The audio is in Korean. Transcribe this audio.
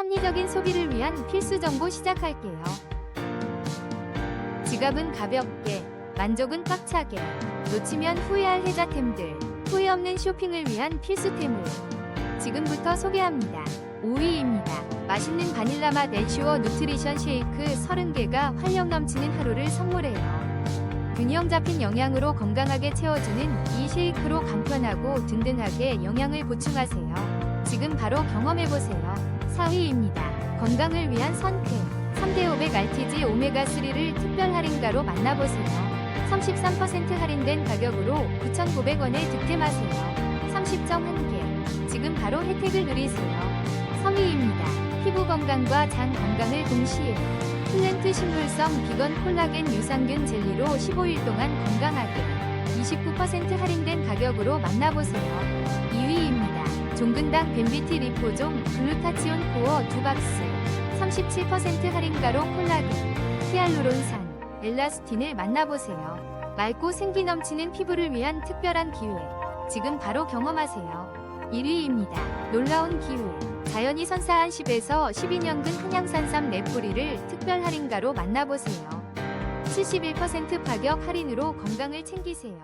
합리적인 소비를 위한 필수 정보 시작할게요. 지갑은 가볍게, 만족은 꽉차게, 놓치면 후회할 혜자템들, 후회 없는 쇼핑을 위한 필수템을 지금부터 소개합니다. 5위입니다. 맛있는 바닐라 맛 엔슈어 누트리션 쉐이크 30개가 활력 넘치는 하루를 선물해요. 균형 잡힌 영양으로 건강하게 채워주는 이 쉐이크로 간편하고 든든하게 영양을 보충하세요. 지금 바로 경험해보세요. 4위입니다. 건강을 위한 선택. 3대 500 RTG 오메가3를 특별 할인가로 만나보세요. 33% 할인된 가격으로 9,900원에 득템하세요. 30점 한 개. 지금 바로 혜택을 누리세요. 3위입니다. 피부 건강과 장 건강을 동시에 플랜트 식물성 비건 콜라겐 유산균 젤리로 15일 동안 건강하게 29% 할인된 가격으로 만나보세요. 2위입니다. 종근당 벤비티 리포종 글루타치온 코어 2박스 37% 할인가로 콜라겐, 히알루론산, 엘라스틴을 만나보세요. 맑고 생기 넘치는 피부를 위한 특별한 기회. 지금 바로 경험하세요. 1위입니다. 놀라운 기회. 자연이 선사한 10에서 12년근 한양산삼 네뿌리를 특별 할인가로 만나보세요. 71% 파격 할인으로 건강을 챙기세요.